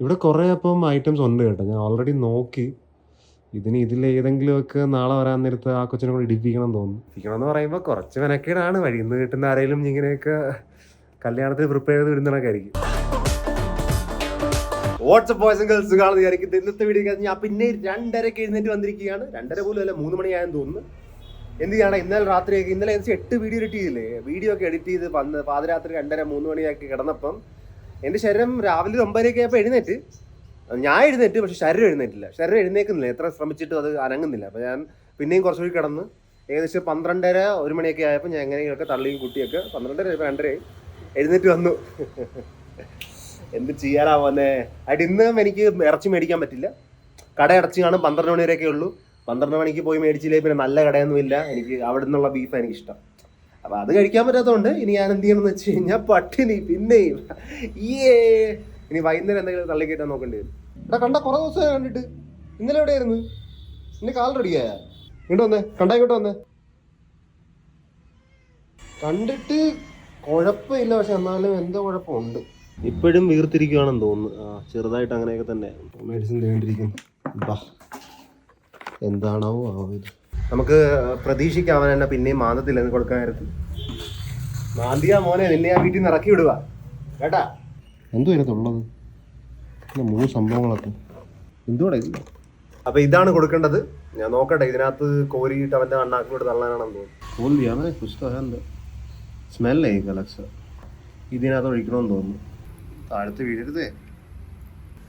ഇവിടെ കുറേ അപ്പം ഐറ്റംസ് ഉണ്ട് കേട്ടോ. ഞാൻ ഓൾറെഡി നോക്കി. ഇതിന് ഇതിൽ ഏതെങ്കിലുമൊക്കെ നാളെ വരാൻ നേരത്ത് ആ കൊച്ചിനെ കൂടെ ഇടിപ്പിക്കണം തോന്നുന്നു. ഇടിപ്പിക്കണം എന്ന് പറയുമ്പോൾ കുറച്ച് മെനക്കേടാണ്. വഴി ഇന്ന് കിട്ടുന്ന ആരെങ്കിലും ഇങ്ങനെയൊക്കെ കല്യാണത്തിന് പ്രിപ്പയർ ചെയ്ത് വിടുന്നതൊക്കെ ആയിരിക്കും. വാട്സപ്പ് ആൻഡ് ഗേൾസ് കാണുന്ന വിചാരിക്കുന്നത് ഇന്നത്തെ വീഡിയോ ഞാൻ പിന്നെ രണ്ടരക്ക് എഴുന്നേറ്റ് വന്നിരിക്കുകയാണ്. രണ്ടര പോലും അല്ല മൂന്ന് മണിയായെന്ന് തോന്നുന്നു. എന്ത് ചെയ്യണം? ഇന്നലെ രാത്രിയൊക്കെ ഇന്നലെ എട്ട് വീഡിയോ എഡിറ്റ് ചെയ്തില്ലേ? വീഡിയോ ഒക്കെ എഡിറ്റ് ചെയ്ത് പാതിരാത്രി രണ്ടര മൂന്ന് മണിയാക്കി കിടന്നപ്പം എന്റെ ശരീരം രാവിലെ ഒമ്പതരയൊക്കെ ആയപ്പോൾ എഴുന്നേറ്റ്. ഞാൻ എഴുന്നേറ്റ് പക്ഷെ ശരീരം എഴുന്നേറ്റില്ല. ശരീരം എഴുന്നേക്കുന്നില്ല. എത്ര ശ്രമിച്ചിട്ടും അത് അനങ്ങുന്നില്ല. അപ്പോൾ ഞാൻ പിന്നെയും കുറച്ചുകൂടി കിടന്ന് ഏകദേശം പന്ത്രണ്ടര ഒരു മണിയൊക്കെ ആയപ്പോൾ ഞാൻ എങ്ങനെയൊക്കെ തള്ളിയും കുട്ടിയൊക്കെ പന്ത്രണ്ടര രണ്ടര എഴുന്നേറ്റ് വന്നു. എന്ത് ചെയ്യാനാ വന്നേ ആയിട്ട് ഇന്ന് എനിക്ക് ഇറച്ചി മേടിക്കാൻ പറ്റില്ല. കട അടച്ചു കാണും പന്ത്രണ്ട് മണി വരെയൊക്കെ ഉള്ളൂ. പന്ത്രണ്ട് മണിക്ക് പോയി മേടിച്ചില്ലേ? പിന്നെ നല്ല കടയൊന്നുമില്ല. എനിക്ക് അവിടെ നിന്നുള്ള എനിക്ക് അപ്പൊ അത് കഴിക്കാൻ പറ്റാത്തതുകൊണ്ട് ഇനി ഞാൻ എന്ത് ചെയ്യണമെന്ന് വെച്ച് കഴിഞ്ഞാൽ പട്ടിണി പിന്നെയും. ഈയേ ഇനി വൈകുന്നേരം എന്തെങ്കിലും തള്ളിക്കിട്ടാൻ നോക്കേണ്ടി വരും. എടാ കണ്ട കുറെ ദിവസമായി കണ്ടിട്ട്. ഇന്നലെ എവിടെയായിരുന്നു? ഇന്ന് കാൽ റെഡിയായ ഇങ്ങോട്ട് വന്നേ. കണ്ടായിക്കോട്ടെ ഇങ്ങോട്ട് വന്നേ. കണ്ടിട്ട് കുഴപ്പമില്ല പക്ഷെ എന്നാലും എന്തോ കുഴപ്പമുണ്ട്. ഇപ്പോഴും വീർത്തിരിക്കുകയാണെന്ന് തോന്നുന്നു. ആ ചെറുതായിട്ട് അങ്ങനെയൊക്കെ തന്നെ. മെഡിസിൻ തേണ്ടിരിക്കുന്നു ബാ. എന്താണാവോ ആവോ ഇത് നമുക്ക് പ്രതീക്ഷിക്കാം അവൻ എന്നെ പിന്നെയും മാന്തത്തില്ല എന്ന് കൊടുക്കാനായിരുന്നു മാന്തിയ മോനെ നിന്നെ ആ വീട്ടിൽ നിന്ന് ഇറക്കി വിടുക. കേട്ടാ? എന്തോ ഇതിനകത്തുള്ളത്? മൂന്ന് സംഭവങ്ങളൊക്കെ. എന്തുകൂടെ അപ്പൊ ഇതാണ് കൊടുക്കേണ്ടത്. ഞാൻ നോക്കട്ടെ ഇതിനകത്ത് കോരിയിട്ട് അവന്റെ അണ്ണാക്കിലോട്ട് തള്ളാനാണെന്ന് തോന്നുന്നു. സ്മെല്ലേ കലക്സ ഇതിനകത്ത് ഒഴിക്കണമെന്ന് തോന്നുന്നു. താഴത്ത് വീഴരുതേ.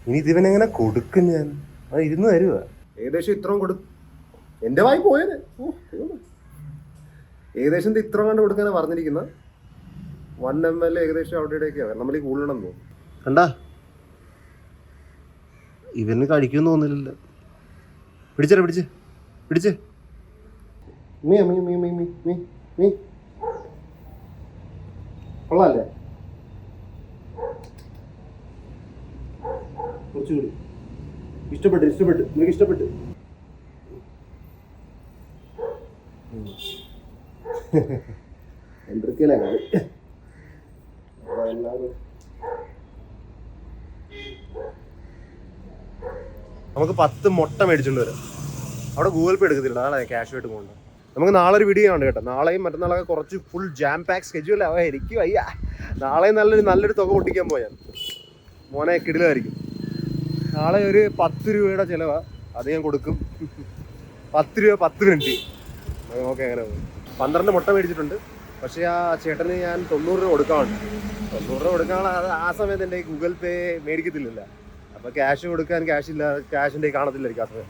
ഇനി ഇതിവനെങ്ങനെ കൊടുക്കും ഞാൻ? അത് ഇരുന്ന് തരുക ഏകദേശം ഇത്രയും കൊടു എന്റെ വായി പോയത്. ഏകദേശം ഇത് ഇത്ര കണ്ട് കൊടുക്കാനാണ് പറഞ്ഞിരിക്കുന്നത്. വൺ എം എൽ ഏകദേശം അവിടെ ഇവിടെയൊക്കെയാണ് നമ്മൾ ഈ കൂടുതലും തോന്നും കണ്ടാ? ഇവന് കഴിക്കുമെന്ന് തോന്നില്ലല്ലോ. പിടിച്ചേ പിടിച്ച് പിടിച്ച്. മീ മീ മീ മീ മീ മീ മീ. കൊള്ളാല്ലേ? കുറച്ചുകൂടി. ഇഷ്ടപ്പെട്ടു ഇഷ്ടപ്പെട്ടു. നിനക്ക് ഇഷ്ടപ്പെട്ടു? എന്തൊക്കെയല്ലേ നമുക്ക് പത്ത് മുട്ട മേടിച്ചോണ്ട് വരാം. അവിടെ ഗൂഗിൾ പേ എടുക്കത്തില്ല. നാളെ ക്യാഷ് ആയിട്ട് പോകണ്ട. നമുക്ക് നാളെ ഒരു വീഡിയോ ഉണ്ട് കേട്ടോ. നാളെയും മറ്റന്നാളൊക്കെ കുറച്ച് ഫുൾ ജാം പാക്ക് സ്കെഡ്യൂൾ ആവാ എനിക്ക് വയ്യ. നാളെ നല്ലൊരു നല്ലൊരു തുക പൊട്ടിക്കാൻ പോയാൽ മോനെ കിടിലായിരിക്കും. നാളെ ഒരു പത്ത് രൂപയുടെ ചിലവാ. അത് ഞാൻ കൊടുക്കും. പത്ത് രൂപ പത്ത് മിനിറ്റ് നോക്കെ അങ്ങനെ പോകും പന്ത്രണ്ട് മുട്ട മേടിച്ചിട്ടുണ്ട്. പക്ഷേ ആ ചേട്ടന് ഞാൻ തൊണ്ണൂറ് രൂപ കൊടുക്കാറുണ്ട്. തൊണ്ണൂറ് രൂപ കൊടുക്കാനുള്ള ആ സമയത്ത് എന്റെ ഗൂഗിൾ പേ മേടിക്കത്തില്ല അപ്പോൾ ക്യാഷ് കൊടുക്കാൻ ക്യാഷ് ഇല്ല ക്യാഷിന്റെ കാണത്തില്ലായിരിക്കും ആ സമയം.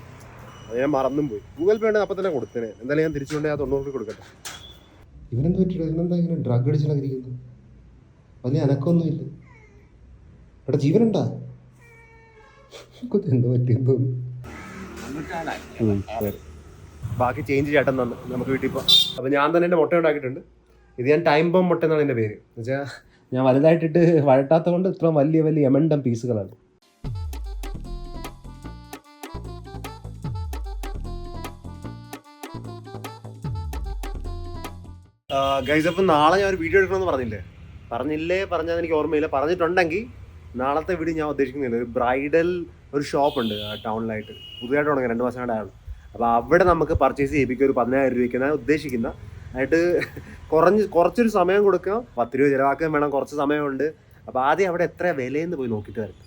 അത് ഞാൻ മറന്നും പോയി. ഗൂഗിൾ പേ ഉണ്ടെങ്കിൽ അപ്പം തന്നെ കൊടുത്തേനെ. എന്തായാലും ഞാൻ തിരിച്ചുകൊണ്ട് ആ തൊണ്ണൂറ് രൂപ കൊടുക്കട്ടെ. ഇവനെന്ത് പറ്റിയിട്ട് ഇവനെന്താ ഇങ്ങനെ ഡ്രഗ് അടിച്ചിരിക്കുന്നത് വലിയ ഇല്ല. ഇവിടെ ജീവനുണ്ടാ? എന്തോ പറ്റിയെന്ന് തോന്നുന്നു ബാക്കി ചേഞ്ച് ചേട്ടൻ തന്നു. നമുക്ക് വീട്ടിൽ ഇപ്പോൾ അപ്പോൾ ഞാൻ തന്നെ എന്റെ മുട്ട ഉണ്ടാക്കിയിട്ടുണ്ട്. ഇത് ഞാൻ ടൈം ബോം മുട്ട എന്നാണ് എന്റെ പേര്. എന്നുവെച്ചാൽ ഞാൻ വലുതായിട്ടിട്ട് വഴട്ടാത്ത കൊണ്ട് ഇത്ര വലിയ വലിയ എമണ്ടം പീസുകളാണ്. ഗൈസ് അപ്പം നാളെ ഞാൻ ഒരു വീഡിയോ എടുക്കണമെന്ന് പറഞ്ഞില്ലേ? പറഞ്ഞില്ലേ പറഞ്ഞാൽ എനിക്ക് ഓർമ്മയില്ല. പറഞ്ഞിട്ടുണ്ടെങ്കിൽ നാളത്തെ വീഡിയോ ഞാൻ ഉദ്ദേശിക്കുന്നില്ല. ഒരു ബ്രൈഡൽ ഒരു ഷോപ്പ് ഉണ്ട് ടൗണിലായിട്ട്. പുതിയതായിട്ട് തുടങ്ങി രണ്ട് മാസം ആയുള്ളൂ അപ്പോൾ അവിടെ നമുക്ക് പർച്ചേസ് ചെയ്യിപ്പിക്കുക ഒരു പതിനായിരം രൂപയ്ക്ക് ഞാൻ ഉദ്ദേശിക്കുന്ന ആയിട്ട് കുറഞ്ഞ് കുറച്ചൊരു സമയം കൊടുക്കുക പത്ത് രൂപ ചിലവാക്കാൻ വേണം കുറച്ച് സമയമുണ്ട്. അപ്പോൾ ആദ്യം അവിടെ എത്ര വിലയെന്ന് പോയി നോക്കിയിട്ട് വരും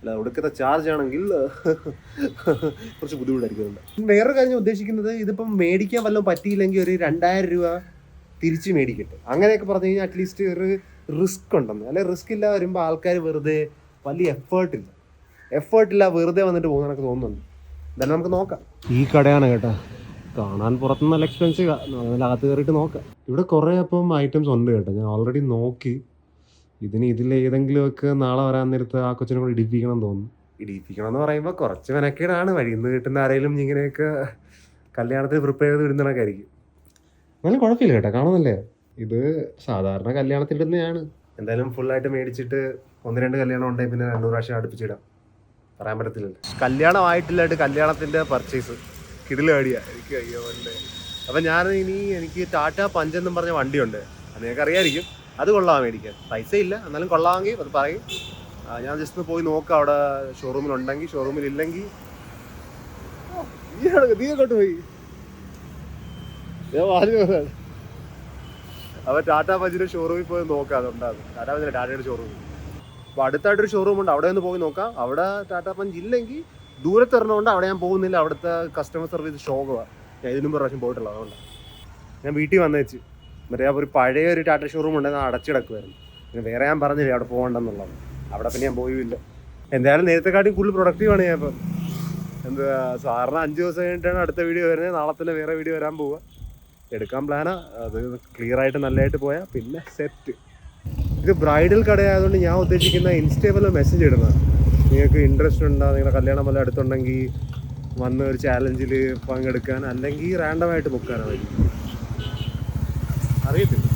അല്ല ഒടുക്കത്തെ ചാർജ് ആണെങ്കിൽ കുറച്ച് ബുദ്ധിമുട്ടായിരിക്കും വേറൊരു കാര്യം ഉദ്ദേശിക്കുന്നത് ഇതിപ്പം മേടിക്കാൻ വല്ലതും പറ്റിയില്ലെങ്കിൽ ഒരു രണ്ടായിരം രൂപ തിരിച്ച് മേടിക്കട്ടെ. അങ്ങനെയൊക്കെ പറഞ്ഞു കഴിഞ്ഞാൽ അറ്റ്ലീസ്റ്റ് ഒരു റിസ്ക് ഉണ്ടെന്ന്. അല്ലെ റിസ്ക് ഇല്ല വരുമ്പോൾ ആൾക്കാർ വെറുതെ വലിയ എഫേർട്ടില്ല എഫേർട്ടില്ല വെറുതെ വന്നിട്ട് പോകുന്ന എനിക്ക് തോന്നുന്നുണ്ട്. എന്തായാലും നമുക്ക് നോക്കാം. ഈ കടയാണ് കേട്ടോ. കാണാൻ പുറത്തു നല്ല എക്സ്പെൻസീവ് അകത്ത് കയറിയിട്ട് നോക്കാം. ഇവിടെ കുറേ അപ്പം ഐറ്റംസ് ഉണ്ട് കേട്ടോ. ഞാൻ ഓൾറെഡി നോക്കി. ഇതിന് ഇതിൽ ഏതെങ്കിലുമൊക്കെ നാളെ വരാൻ നേരത്ത് ആ കൊച്ചിനെ കൂടെ ഇടിപ്പിക്കണം തോന്നുന്നു. ഇടിപ്പിക്കണം എന്ന് പറയുമ്പോൾ കുറച്ച് മെനക്കേടാണ്. വഴിയിൽ നിന്ന് കിട്ടുന്ന ആരെങ്കിലും ഇങ്ങനെയൊക്കെ കല്യാണത്തിന് പ്രിപ്പയർ ചെയ്ത് വിടുന്നതൊക്കെ ആയിരിക്കും. എന്നാലും കുഴപ്പമില്ല കേട്ടോ. കാണുന്നല്ലേ? ഇത് സാധാരണ കല്യാണത്തിൽ ഇടുന്നതാണ് എന്തായാലും ഫുള്ളായിട്ട് മേടിച്ചിട്ട് ഒന്ന് രണ്ട് കല്യാണം ഉണ്ടെങ്കിൽ പിന്നെ രണ്ടു പ്രാവശ്യം അടുപ്പിച്ചിടാം. പറയാൻ പറ്റത്തില്ല കല്യാണമായിട്ടില്ലായിട്ട് കല്യാണത്തിന്റെ പർച്ചേസ് കിടിലാടിയാ എനിക്ക് അയ്യോ അപ്പൊ അപ്പം ഞാൻ ഇനി എനിക്ക് ടാറ്റ പഞ്ച് എന്നും പറഞ്ഞ വണ്ടിയുണ്ട്. അത് നിങ്ങൾക്ക് അറിയായിരിക്കും. അത് കൊള്ളാം മേടിക്കാൻ. പൈസ ഇല്ല. എന്നാലും കൊള്ളാമെങ്കിൽ അത് പറയും. ഞാൻ ജസ്റ്റ് ഒന്ന് പോയി നോക്കാം അവിടെ ഷോറൂമിൽ ഉണ്ടെങ്കിൽ ഷോറൂമിൽ ഇല്ലെങ്കിൽ നീ പോയി. അവൻ ടാറ്റാ പഞ്ചിന്റെ ഷോറൂമിൽ പോയി നോക്കാം. അതുണ്ടാകും ടാറ്റ പഞ്ചിന്റെ ടാറ്റയുടെ ഷോറൂമിൽ അപ്പൊ അടുത്തായിട്ടൊരു ഷോറൂം ഉണ്ട്. അവിടെ ഒന്ന് പോയി നോക്കാം. അവിടെ ടാറ്റാ പഞ്ച് ഇല്ലെങ്കിൽ ദൂരത്ത് ഇറങ്ങുന്നതുകൊണ്ട് അവിടെ ഞാൻ പോകുന്നില്ല. അവിടുത്തെ കസ്റ്റമർ സർവീസ് ഷോകമാണ് ഞാൻ ഇതിനും പ്രാവശ്യം പോയിട്ടുള്ളത് അതുകൊണ്ട്. ഞാൻ വീട്ടിൽ വന്നേച്ച്. മറ്റേ ഒരു പഴയ ഒരു ടാറ്റ ഷോറൂം ഞാൻ അടച്ചിടക്കുമായിരുന്നു പിന്നെ വേറെ ഞാൻ പറഞ്ഞില്ല അവിടെ പോകണ്ടെന്നുള്ളത്. അവിടെ പിന്നെ ഞാൻ പോയില്ല. എന്തായാലും നേരത്തെക്കാട്ടിയും കൂടുതൽ പ്രൊഡക്റ്റീവാണ് ഞാൻ ഇപ്പം. എന്താ സാറിന് അഞ്ച് ദിവസം കഴിഞ്ഞിട്ടാണ് അടുത്ത വീഡിയോ വരുന്നത്. നാളെ തന്നെ വേറെ വീഡിയോ വരാൻ പോവുക. എടുക്കാൻ പ്ലാനാ അത് ക്ലിയർ ആയിട്ട് നല്ലതായിട്ട് പോയാൽ പിന്നെ സെറ്റ് ഇത് ബ്രൈഡൽ കടയായതുകൊണ്ട് ഞാൻ ഉദ്ദേശിക്കുന്ന ഇൻസ്റ്റേബിൾ മെസ്സേജ് ഇടുന്നത് നിങ്ങൾക്ക് ഇൻട്രസ്റ്റ് ഉണ്ടോ? നിങ്ങളുടെ കല്യാണം വല്ല അടുത്തുണ്ടെങ്കിൽ വന്ന് ഒരു ചാലഞ്ചിൽ പങ്കെടുക്കാൻ അല്ലെങ്കിൽ റാൻഡമായിട്ട് ബുക്കാനാ വരും അറിയത്തില്ല.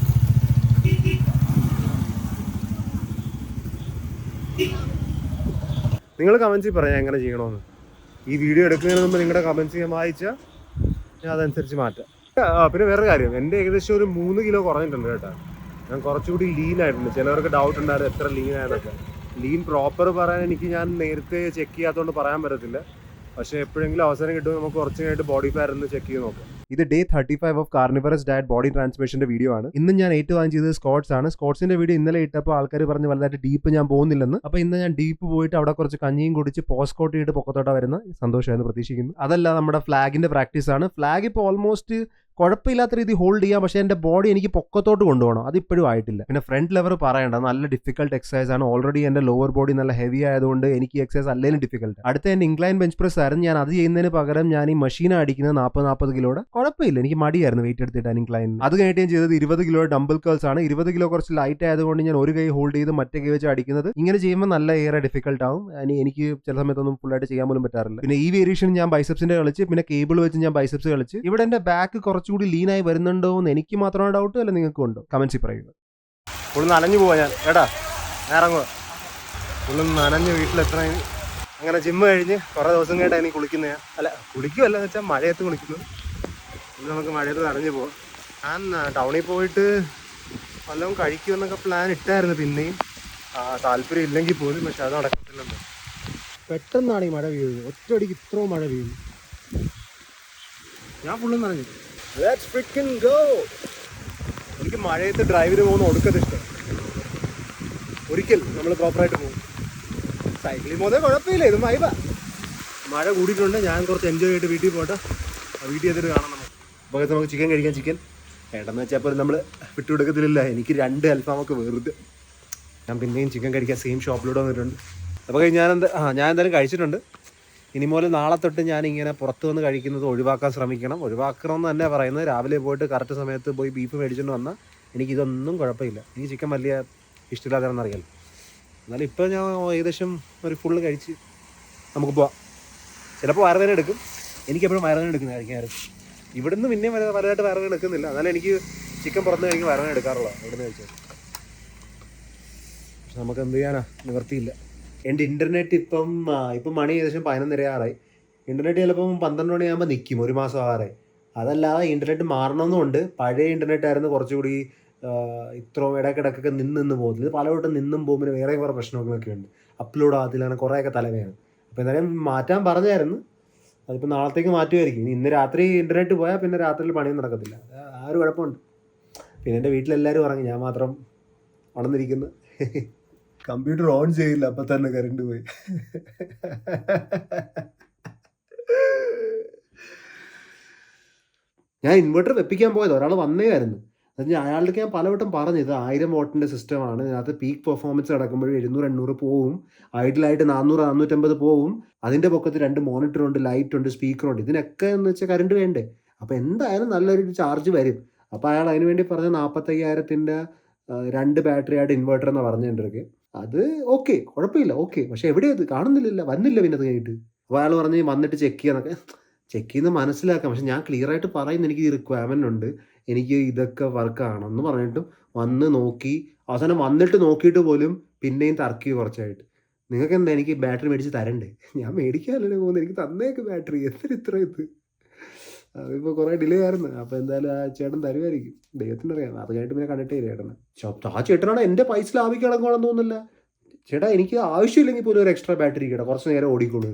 നിങ്ങൾ കമൻസിൽ പറയാം എങ്ങനെ ചെയ്യണമെന്ന്. ഈ വീഡിയോ എടുക്കുന്നതിന് മുമ്പ് നിങ്ങളുടെ കമൻസ് ഞാൻ വായിച്ചാൽ ഞാൻ അതനുസരിച്ച് മാറ്റാം. പിന്നെ വേറെ കാര്യം. എന്റെ ഏകദേശം ഒരു മൂന്ന് കിലോ കുറഞ്ഞിട്ടുണ്ട് കേട്ടോ. ഞാൻ കുറച്ചുകൂടി ലീൻ ആയിട്ടുണ്ട് ചിലവർക്ക് ഡൗട്ട് ഉണ്ടായിരുന്നു എത്ര ലീൻ ആയതൊക്കെ ലീൻ പ്രോപ്പർ പറയാൻ എനിക്ക് ഞാൻ നേരത്തെ ചെക്ക് ചെയ്യാത്തതുകൊണ്ട് പറയാൻ പറ്റത്തില്ല. പക്ഷേ എപ്പോഴെങ്കിലും അവസരം കിട്ടുമ്പോൾ നമുക്ക് കുറച്ച് കഴിഞ്ഞിട്ട് ബോഡി ഫയർ ഒന്ന് ചെക്ക് ചെയ്ത് നോക്കാം. ഇത് day thirty five of carnivorous diet body ട്രാൻസ്മിഷന്റെ video ആണ്. ഇന്ന് ഞാൻ ഏറ്റവും ചെയ്തത് സ്കോട്ട്സ് ആണ്. സ്കോട്ട്സിന്റെ വീഡിയോ ഇന്നലെ ഇട്ടപ്പോൾ ആൾക്കാർ പറഞ്ഞ് വലുതായിട്ട് ഡീപ്പ് ഞാൻ പോകുന്നില്ലെന്ന്. അപ്പൊ ഇന്ന് ഞാൻ ഡീപ്പ് പോയിട്ട് അവിടെ കുറച്ച് കഞ്ഞിയും കുടിച്ച് പോസ്റ്റ് കോട്ട് ചെയ്തിട്ട് പൊക്കത്തോട്ട വരുന്ന സന്തോഷമായിരുന്നു പ്രതീക്ഷിക്കുന്നു. അതല്ല നമ്മുടെ ഫ്ലാഗിന്റെ പ്രാക്ടീസ് ആണ്. ഫ്ലാഗ് ഇപ്പോൾ ഓൾമോസ്റ്റ് കുഴപ്പമില്ലാത്ത രീതി ഹോൾഡ് ചെയ്യാം. പക്ഷേ എന്റെ ബോഡി എനിക്ക് പൊക്കത്തോട്ട് കൊണ്ടുപോകണം. അത് ഇപ്പോഴും ആയിട്ടില്ല. പിന്നെ ഫ്രണ്ട് ലെവർ പറയേണ്ട. നല്ല ഡിഫിക്കൽട്ട് എക്സസൈസ് ആണ്. ഓൾറെഡി എന്റെ ലോവർ ബോഡി നല്ല ഹെവി ആയതുകൊണ്ട് എനിക്ക് എക്സസൈസ് അല്ലെങ്കിലും ഡിഫിക്കൽട്ട് അടുത്ത എന്റെ ഇൻക്ലൈൻ ബെഞ്ച് പ്രസ് ആയിരുന്നു. ഞാൻ അത് ചെയ്യുന്നതിന് പകരം ഞാൻ ഈ മെഷീൻ അടിക്കുന്നത്. നാൽപ്പത് നാൽപ്പത് കിലോയുടെ കുഴപ്പമില്ല. എനിക്ക് മടിയായിരുന്നു വെയിറ്റ് എടുത്തിട്ട് ഇൻക്ലൈൻ അത് കഴിഞ്ഞിട്ട് ഞാൻ ചെയ്തത് ഇരുപത് കിലോ ഡംബിൾ കേൾസ് ആണ്. ഇരുപത് കിലോ കുറച്ച് ലൈറ്റ് ആയതുകൊണ്ട് ഞാൻ ഒരു കൈ ഹോൾഡ് ചെയ്ത് മറ്റേ കൈ വെച്ച് അടിക്കുന്നത്. ഇങ്ങനെ ചെയ്യുമ്പോൾ നല്ല ഏറെ ഡിഫിക്കൽട്ട് ആവും. എനിക്ക് ചില സമയത്തൊന്നും ഫുൾ ആയിട്ട് ചെയ്യാൻ പോലും പറ്റാറില്ല. പിന്നെ ഈ വേരിയേഷൻ ഞാൻ ബൈസെപ്സിന്റെ കളിച്ച് പിന്നെ കേബിൾ വെച്ച് ഞാൻ ബൈസെപ്സ് കളിച്ച്. ഇവിടെ എന്റെ ബാക്ക് കുറച്ചുകൂടി ലീനായി വരുന്നുണ്ടോ എന്ന് എനിക്ക് മാത്രമാണ് ഡൗട്ട് അല്ല നിങ്ങൾക്ക് ഉണ്ടോ? കമൻസിൽ പറയുക. ഫുൾ നനഞ്ഞു പോവാ ഞാൻ. കേട്ടാ ഇറങ്ങുക ഫുള്ള് നനഞ്ഞ് വീട്ടിലെത്ര അങ്ങനെ ജിമ്മ് കഴിഞ്ഞ് കുറേ ദിവസം കേട്ടാ എനിക്ക് കുളിക്കുന്ന. അല്ല കുളിക്കുമല്ല എന്ന് വെച്ചാൽ മഴയത്ത് കുളിക്കുന്നു ഇന്ന് നമുക്ക് മഴയത്ത് നനഞ്ഞു പോവാം. ഞാൻ ടൗണിൽ പോയിട്ട് വല്ലതും കഴിക്കുമെന്നൊക്കെ പ്ലാൻ ഇട്ടായിരുന്നു പിന്നെയും. താല്പര്യം ഇല്ലെങ്കിൽ പോലും പക്ഷെ അത് നടക്കത്തില്ലെന്ന്. പെട്ടെന്നാണ് ഈ മഴ വീഴുന്നത്. ഒറ്റയടിക്ക് ഇത്രയും മഴ പെയ്യുന്നു ഞാൻ ഫുള്ളും നനഞ്ഞു Let's freaking go! എനിക്ക് മഴയത്ത് ഡ്രൈവിന് പോകുന്ന ഒടുക്കത് ഇഷ്ടം. ഒരിക്കൽ നമ്മൾ പ്രോപ്പറായിട്ട് പോകും. സൈക്കിളിൽ പോകുന്നത് കുഴപ്പമില്ല ഇത് മൈബ മഴ കൂടിയിട്ടുണ്ട് ഞാൻ കുറച്ച് എൻജോയ് ചെയ്തിട്ട് വീട്ടിൽ പോട്ടെ. ആ വീട്ടിൽ ചെയ്തിട്ട് കാണാം നമുക്ക്. അപ്പോൾ നമുക്ക് ചിക്കൻ കഴിക്കാം ചിക്കൻ വേണ്ടെന്ന് അപ്പോൾ നമ്മൾ വിട്ടുകൊടുക്കത്തില്ല എനിക്ക് രണ്ട് അൽഫാമൊക്കെ വെറുതെ. ഞാൻ പിന്നെയും ചിക്കൻ കഴിക്കാൻ സെയിം ഷോപ്പിലൂടെ വന്നിട്ടുണ്ട്. അപ്പോൾ ഞാൻ എന്താ ആ ഞാൻ എന്തായാലും കഴിച്ചിട്ടുണ്ട്. ഇനി മുതൽ നാളെ തൊട്ട് ഞാൻ ഇങ്ങനെ പുറത്തു വന്ന് കഴിക്കുന്നത് ഒഴിവാക്കാൻ ശ്രമിക്കണം. ഒഴിവാക്കണം എന്ന് തന്നെ പറയുന്നത് രാവിലെ പോയിട്ട് കറക്റ്റ് സമയത്ത് പോയി ബീഫ് മേടിച്ചുകൊണ്ട് വന്നാൽ എനിക്ക് ഇതൊന്നും കുഴപ്പമില്ല. എനിക്ക് ചിക്കൻ വലിയ ഇഷ്ടമില്ലാത്തതാണെന്ന് അറിയാം എന്നാലും ഇപ്പോൾ ഞാൻ ഏകദേശം ഒരു ഫുള്ള് കഴിച്ച് നമുക്ക് പോവാം. ചിലപ്പോൾ വയറുവേദന എടുക്കും. എനിക്കെപ്പോഴും വയറുവേദന എടുക്കുന്നതായിരിക്കും. ഇവിടുന്ന് പിന്നെയും വരെ വലുതായിട്ട് വയറുവേദന എടുക്കുന്നില്ല. എന്നാലും എനിക്ക് ചിക്കൻ പുറത്ത് കഴിക്കുമ്പോൾ വയറുവേദന എടുക്കാറുള്ളൂ ഇവിടുന്ന് കഴിച്ചാൽ പക്ഷെ നമുക്ക് എന്ത് ചെയ്യാനാ? നിവർത്തിയില്ല എന്റെ ഇന്റർനെറ്റ് ഇപ്പം ഇപ്പം മണി ഏകദേശം പതിനൊന്നര ആറായി ഇന്റർനെറ്റ് ചിലപ്പം പന്ത്രണ്ട് മണിയാകുമ്പോൾ നിൽക്കും ഒരു മാസം ആറായി അതല്ലാതെ ഇന്റർനെറ്റ് മാറണമെന്നുണ്ട് പഴയ ഇന്റർനെറ്റ് ആയിരുന്നു കുറച്ചുകൂടി ഇത്രയും ഇടയ്ക്കിടയ്ക്കൊക്കെ നിന്ന് നിന്ന് പോകുന്നത്. പലവട്ടം നിന്നും പോകും പിന്നെ വേറെ കുറേ പ്രശ്നങ്ങളൊക്കെ ഉണ്ട്. അപ്ലോഡ് ആകത്തില്ലാണ് കുറേയൊക്കെ തലവേദന. അപ്പോൾ എന്തായാലും മാറ്റാൻ പറഞ്ഞായിരുന്നു. അതിപ്പോൾ നാളത്തേക്ക് മാറ്റുമായിരിക്കും. ഇനി ഇന്ന് രാത്രി ഇന്റർനെറ്റ് പോയാൽ പിന്നെ രാത്രിയിൽ പണിയൊന്നും നടക്കത്തില്ല. ആ- ഒരു കുഴപ്പമുണ്ട്. പിന്നെ എന്റെ വീട്ടിലെല്ലാവരും പറഞ്ഞു ഞാൻ മാത്രം ഉണർന്നിരിക്കുന്നു. കമ്പ്യൂട്ടർ ഓൺ ചെയ്യില്ല അപ്പം തന്നെ കറണ്ട് പോയി. ഞാൻ ഇൻവെർട്ടർ വെപ്പിക്കാൻ പോയത് ഒരാൾ വന്നേയായിരുന്നു. അത് ഞാൻ അയാളുടെ ഞാൻ പലവട്ടം പറഞ്ഞു ഇത് ആയിരം വോട്ടിന്റെ സിസ്റ്റമാണ് ഇതിനകത്ത് പീക്ക് പെർഫോമൻസ് നടക്കുമ്പോഴും എഴുന്നൂറ് എണ്ണൂറ് പോവും ഐഡിലായിട്ട് നാനൂറ് നാനൂറ്റമ്പത് പോവും അതിന്റെ പൊക്കത്ത് രണ്ട് മോണിറ്റർ ഉണ്ട് ലൈറ്റ് ഉണ്ട് സ്പീക്കർ ഉണ്ട് ഇതിനൊക്കെ എന്ന് വെച്ചാൽ കറണ്ട് വേണ്ടേ? അപ്പോൾ എന്തായാലും നല്ലൊരു ചാർജ് വരും. അപ്പോൾ അയാൾ അതിനുവേണ്ടി പറഞ്ഞ നാൽപ്പത്തയ്യായിരത്തിന്റെ രണ്ട് ബാറ്ററി ആയിട്ട് ഇൻവെർട്ടർ എന്ന് പറഞ്ഞിട്ടുണ്ട് അത് ഓക്കെ കുഴപ്പമില്ല ഓക്കെ പക്ഷെ എവിടെയാ ഇത്? കാണുന്നില്ല വന്നില്ല പിന്നെ അത് കഴിഞ്ഞിട്ട്. അപ്പോൾ അയാൾ പറഞ്ഞ് വന്നിട്ട് ചെക്ക് ചെയ്യാന്നൊക്കെ ചെക്ക് ചെയ്യുന്ന മനസ്സിലാക്കാം. പക്ഷെ ഞാൻ ക്ലിയർ ആയിട്ട് പറയുന്ന എനിക്ക് ഈ റിക്വയർമെന്റ് ഉണ്ട്. എനിക്ക് ഇതൊക്കെ വർക്ക് ആണെന്ന് പറഞ്ഞിട്ടും വന്ന് നോക്കി അവസാനം വന്നിട്ട് നോക്കിയിട്ട് പോലും പിന്നെയും തർക്കി കുറച്ചായിട്ട്. നിങ്ങൾക്ക് എന്താ എനിക്ക് ബാറ്ററി മേടിച്ച് തരണ്ടേ? ഞാൻ മേടിക്കാനല്ലേ പോകുന്നത്. എനിക്ക് തന്നേക്ക് ബാറ്ററി എത്ര ഇത്ര ഇത്? അതിപ്പോൾ കുറേ ഡിലേ ആയിരുന്നു. അപ്പോൾ എന്തായാലും ആ ചേട്ടൻ തരുമായിരിക്കും ദൈവത്തിന് അറിയാം. അത് കഴിഞ്ഞിട്ട് പിന്നെ കണ്ടിട്ടേ ചേട്ടന്. ആ ചേട്ടനാണ് എന്റെ പൈസ ലാഭിക്കാൻ തോന്നുന്നില്ല? ചേട്ടാ എനിക്ക് ആവശ്യമില്ലെങ്കിൽ പോലും ഒരു എക്സ്ട്രാ ബാറ്ററി കേട്ടോ കുറച്ച് നേരം ഓടിക്കോളൂ.